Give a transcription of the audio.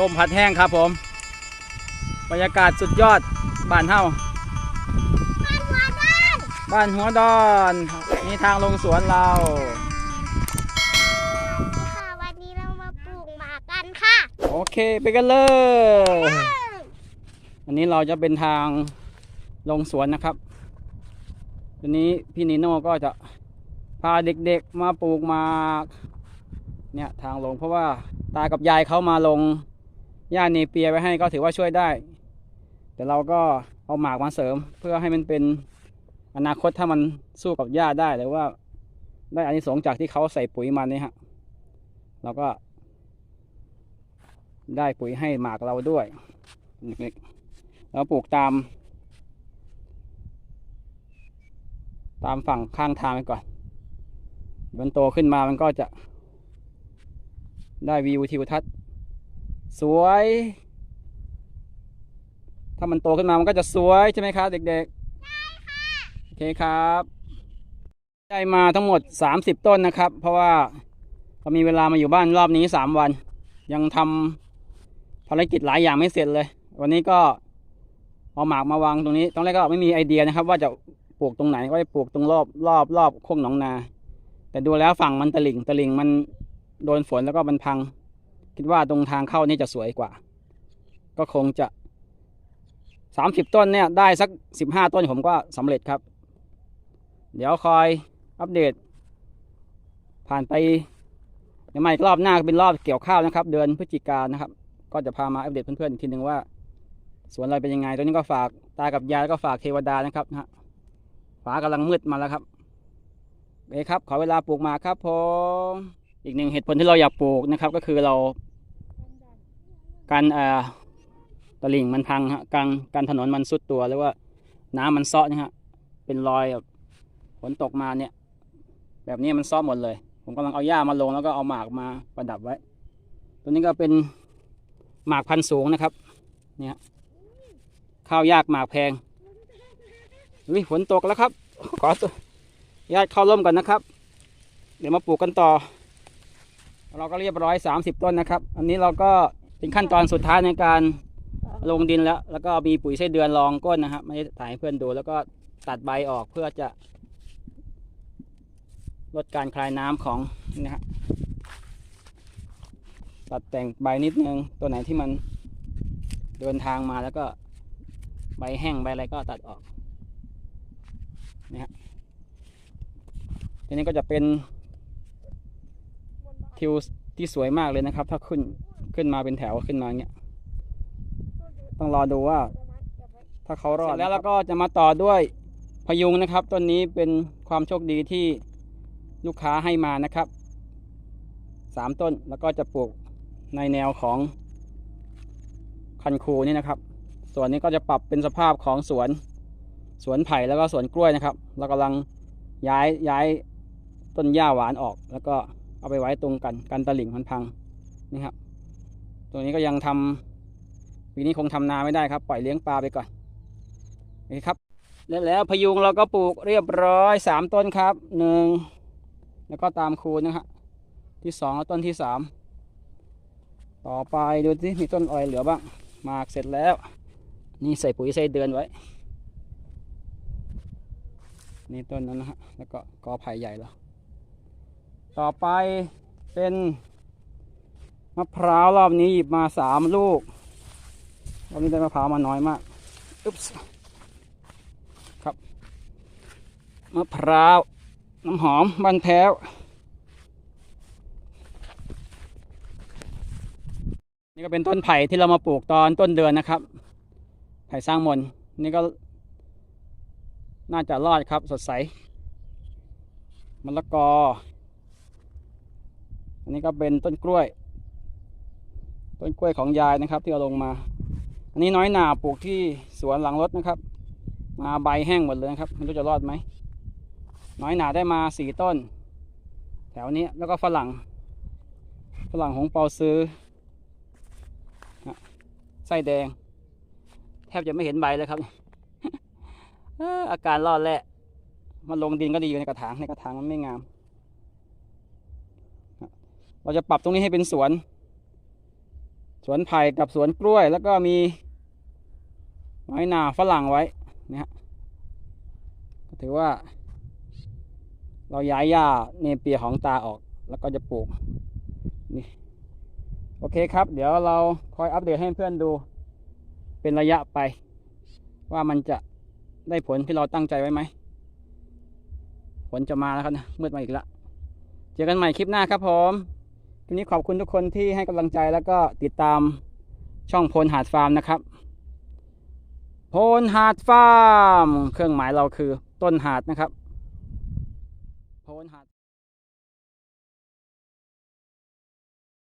ลมพัดแห้งครับผม บรรยากาศสุดยอดบ้านเฮาบ้านหัวดอนนี่ทางลงสวนเราค่ะวันนี้เรามาปลูกหมากกันค่ะ โอเคไปกันเลยอันนี้เราจะเป็นทางลงสวนนะครับทีนี้พี่นิโน่ก็จะพาเด็กๆมาปลูกหมากเนี่ยทางลงเพราะว่าตากับยายเขามาลง หญ้าเนเปียไว้ให้ก็ถือว่าช่วยได้ แต่เราก็เอาหมากมาเสริม เพื่อให้มันเป็นอนาคตถ้ามันสู้กับหญ้าได้หรือว่า ได้อานิสงส์จากที่เขาใส่ปุ๋ยมันนี่ฮะเราก็ ได้ปุ๋ยให้หมากเราด้วยเล็กๆแล้วปลูกตาม ตามฝั่งข้างทางไปก่อนมันโตขึ้นมามันก็จะได้วิวทิวทัศน์ สวย ถ้ามันโตขึ้นมามันก็จะสวยใช่ไหมครับเด็กๆใช่ค่ะโอเคครับ ได้มาทั้งหมด 30 ต้นนะครับ เพราะว่าเรามีเวลามาอยู่บ้านรอบนี้ 3 วัน ยังทำภารกิจหลายอย่างไม่เสร็จเลย วันนี้ก็เอาหมากมาวางตรงนี้ตอนแรกก็ไม่มีไอเดียนะครับ ว่าจะปลูกตรงไหนก็ไปปลูกตรงรอบรอบรอบโค้งหนองนา แต่ดูแล้วฝั่งมันตลิ่งตลิ่งมันโดนฝนแล้วก็มันพัง คิดว่าตรงทางเข้านี่จะสวยกว่า ก็คงจะสามสิบต้นเนี่ยได้สักสิบห้าต้นผมก็สำเร็จครับ เดี๋ยวคอยอัปเดต ผ่านไปเดี๋ยวมาอีกรอบหน้าเป็นรอบเกี่ยวข้าวนะครับ เดือนพฤศจิกายนนะครับ ก็จะพามาอัปเดตเพื่อนๆอีกทีหนึ่งว่าสวนเราเป็นยังไงตอนนี้ก็ฝากตากับยายแล้วก็ฝากเทวดานะครับนะฮะฟ้ากำลังมืดมาแล้วครับโอเคครับ ขอเวลาปลูกหมากครับผมอีกหนึ่งเหตุผลที่เราอยากปลูกนะครับ ก็คือเรา การเอ่อตลิ่งมันพังฮะการการถนนมันซุดตัวหรือว่าน้ำมันซาะนะฮะเป็นรอยแบบฝนตกมาเนี่ย แบบนี้มันซาะหมดเลย ผมกำลังเอาหญ้ามาลงแล้วก็เอาหมากมาประดับไว้ ตัวนี้ก็เป็นหมากพันธุ์สูงนะครับ เนี่ยข้าวยากหมากแพงอุ้ยฝนตกแล้วครับ ขอตัวญาติเข้าร่มก่อนนะครับ เดี๋ยวมาปลูกกันต่อเราก็เรียบร้อย 30 ต้นนะครับ อันนี้เราก็ เป็นขั้นตอนสุดท้ายในการลงดินแล้ว แล้วก็มีปุ๋ยไส้เดือนรองก้นนะครับไม่ได้ถ่ายให้เพื่อนดู แล้วก็ตัดใบออกเพื่อจะ ลดการคลายน้ำของนะฮะตัดแต่งใบนิดนึงตัวไหนที่มันเดินทางมาแล้วก็ใบแห้งใบอะไรก็ตัดออกนี่ฮะทีนี้ก็จะเป็นทิวที่สวยมากเลยนะครับ ถ้าขึ้น ขึ้นมาเป็นแถวขึ้นมาอย่างเงี้ย ต้องรอดูว่า ถ้าเขารอดแล้วเราก็จะมาต่อด้วยพยุงนะครับต้นนี้เป็นความโชคดีที่ลูกค้าให้มานะครับสามต้นแล้วก็จะปลูกในแนวของคันคูนี่นะครับ ส่วนนี้ก็จะปรับเป็นสภาพของสวนสวนไผ่แล้วก็สวนกล้วยนะครับ เรากำลังย้ายย้ายต้นหญ้าหวานออก แล้วก็เอาไปไว้ตรงกันกันตลิ่งมันพังนี่ครับ ตัวนี้ก็ยังทำปีนี้คงทำนาไม่ได้ครับ ปล่อยเลี้ยงปลาไปก่อนนี่ครับแล้วแล้วพยุงเราก็ปลูกเรียบร้อยสามต้นครับหนึ่งแล้วก็ตามคูณนะฮะที่สองแล้วต้นที่สามต่อไปดูสิมีต้นอ้อยเหลือบ้างหมากเสร็จแล้ว นี่ใส่ปุ๋ยใส่เดือนไว้ นี่ต้นนั้นนะฮะแล้วก็กอไผ่ใหญ่แล้ว ต่อไปเป็น มะพร้าวรอบนี้หยิบมาสามลูกรอบนี้ได้มะพร้าวมาน้อยมากอุ๊บมะพร้าวน้ำหอมบันแพ้วนี่ก็เป็นต้นไผ่ที่เรามาปลูกตอนต้นเดือนนะครับ ไผ่สร้างมนนี่ก็ น่าจะรอดครับสดใสมะละกอ อันนี้ก็เป็นต้นกล้วย ต้นกล้วยของยายนะครับ ที่เอาลงมา อันนี้น้อยหนาปลูกที่สวนหลังรถนะครับ มาใบแห้งหมดเลยนะครับไม่รู้จะรอดไหมน้อยหนาได้มาสี่ต้น แถวนี้แล้วก็ฝรั่ง ฝรั่งหงเปาซื้อไส้แดง แทบจะไม่เห็นใบเลยครับอาการรอดแหละมันลงดินก็ดีอยู่ในกระถางในกระถางมันไม่งาม เราจะปรับตรงนี้ให้เป็นสวน สวนไผ่กับสวนกล้วย แล้วก็มีไม้นาฝรั่งไว้นะฮะก็ถือว่า เราย้ายหญ้าเนเปียของตาออก แล้วก็จะปลูกนี่โอเคครับ เดี๋ยวเราคอยอัปเดตให้เพื่อนดูเป็นระยะไป ว่ามันจะได้ผลที่เราตั้งใจไว้ไหมผลจะมาแล้วครับนะมืดมาอีกแล้วเจอกันใหม่คลิปหน้าครับผม ทีนี้ขอบคุณทุกคนที่ให้กำลังใจแล้วก็ติดตามช่องโพลหาดฟาร์มนะครับ โพลหาดฟาร์ม เครื่องหมายเราคือต้นหาดนะครับ โพลหาด